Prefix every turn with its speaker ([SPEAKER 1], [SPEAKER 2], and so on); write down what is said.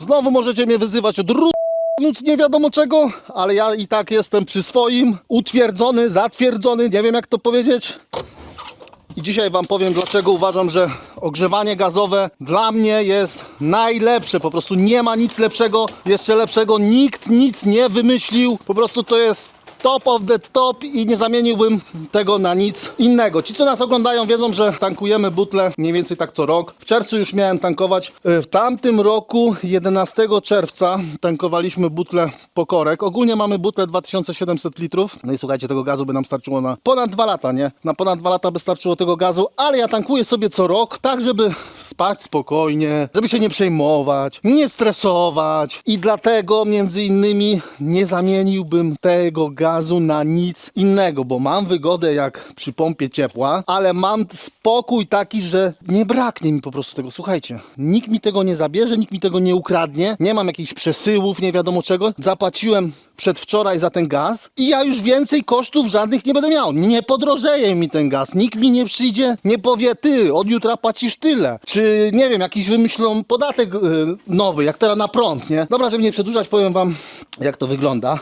[SPEAKER 1] Znowu możecie mnie wyzywać od ru... Nic nie wiadomo czego, ale ja i tak jestem przy swoim, utwierdzony, zatwierdzony, nie wiem jak to powiedzieć. I dzisiaj Wam powiem, dlaczego uważam, że ogrzewanie gazowe dla mnie jest najlepsze. Po prostu nie ma nic lepszego, jeszcze lepszego. Nikt nic nie wymyślił. Po prostu to jest top of the top i nie zamieniłbym tego na nic innego. Ci, co nas oglądają, wiedzą, że tankujemy butle mniej więcej tak co rok. W czerwcu już miałem tankować. W tamtym roku, 11 czerwca, tankowaliśmy butle pokorek. Ogólnie mamy butle 2700 litrów. No i słuchajcie, tego gazu by nam starczyło na ponad 2 lata, nie? Na ponad 2 lata by starczyło tego gazu, ale ja tankuję sobie co rok, tak żeby spać spokojnie, żeby się nie przejmować, nie stresować i dlatego między innymi nie zamieniłbym tego gazu na nic innego, bo mam wygodę jak przy pompie ciepła, ale mam spokój taki, że nie braknie mi po prostu tego. Słuchajcie, nikt mi tego nie zabierze, nikt mi tego nie ukradnie, nie mam jakichś przesyłów, nie wiadomo czego. Zapłaciłem przedwczoraj za ten gaz i ja już więcej kosztów żadnych nie będę miał. Nie podrożeje mi ten gaz. Nikt mi nie przyjdzie, nie powie ty, od jutra płacisz tyle. Czy nie wiem, jakiś wymyślą podatek y, nowy, jak teraz na prąd, nie? Dobra, żeby nie przedłużać, powiem wam jak to wygląda.